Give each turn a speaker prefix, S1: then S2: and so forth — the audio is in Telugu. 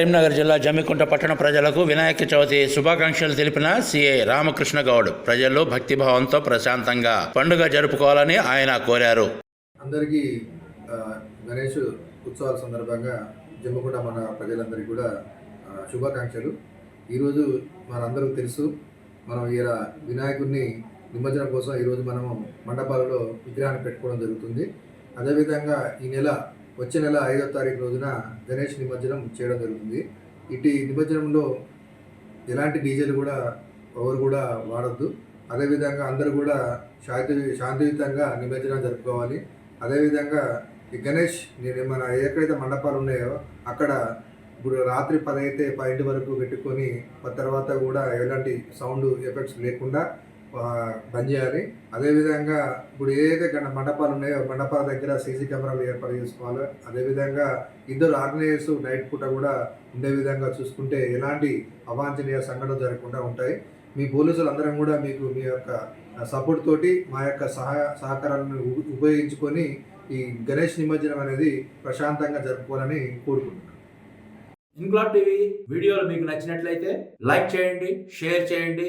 S1: కరీంనగర్ జిల్లా జమ్మికుంట పట్టణ ప్రజలకు వినాయక చవితి శుభాకాంక్షలు తెలిపిన సిఐ రామకృష్ణ గౌడ్. ప్రజల్లో భక్తిభావంతో ప్రశాంతంగా పండుగ జరుపుకోవాలని ఆయన కోరారు.
S2: అందరికీ గణేష్ ఉత్సవాల సందర్భంగా జమ్మికుంట మన ప్రజలందరికీ కూడా శుభాకాంక్షలు. ఈరోజు మనందరూ తెలుసు మనం ఇలా వినాయకుడిని నిమజ్జనం కోసం ఈరోజు మనము మండపాలలో విగ్రహాన్ని పెట్టుకోవడం జరుగుతుంది. అదేవిధంగా ఈ నెల వచ్చే నెల ఐదో తారీఖు రోజున గణేష్ నిమజ్జనం చేయడం జరుగుతుంది. ఇటు నిమజ్జనంలో ఎలాంటి డీజేలు కూడా ఎవరు కూడా వాడద్దు. అదేవిధంగా అందరూ కూడా శాంతి శాంతియుతంగా నిమజ్జనం జరుపుకోవాలి. అదేవిధంగా ఈ గణేష్ నేను మన ఎక్కడైతే మండపాలు ఉన్నాయో అక్కడ ఇప్పుడు రాత్రి పది అయితే వరకు పెట్టుకొని తర్వాత కూడా ఎలాంటి సౌండ్ ఎఫెక్ట్స్ లేకుండా బంద్ చేయాలి అదేవిధంగా ఇప్పుడు ఏదైతే గణ మండపాలు ఉన్నాయో మండపాల దగ్గర సీసీ కెమెరాలు ఏర్పాటు చేసుకోవాలి. అదేవిధంగా ఇద్దరు ఆర్గనైజర్స్ నైట్ పూట కూడా ఉండే విధంగా చూసుకుంటే ఎలాంటి అవాంఛనీయ సంఘటనలు జరగకుండా ఉంటాయి. మీ పోలీసులు అందరం కూడా మీకు మీ యొక్క సపోర్ట్ తోటి మా యొక్క సహాయ సహకారాలను ఉపయోగించుకొని ఈ గణేష్ నిమజ్జనం అనేది ప్రశాంతంగా జరుపుకోవాలని కోరుకుంటున్నాను
S1: ఇంక్లాబ్ టీవీ వీడియోలు మీకు నచ్చినట్లయితే లైక్ చేయండి షేర్ చేయండి.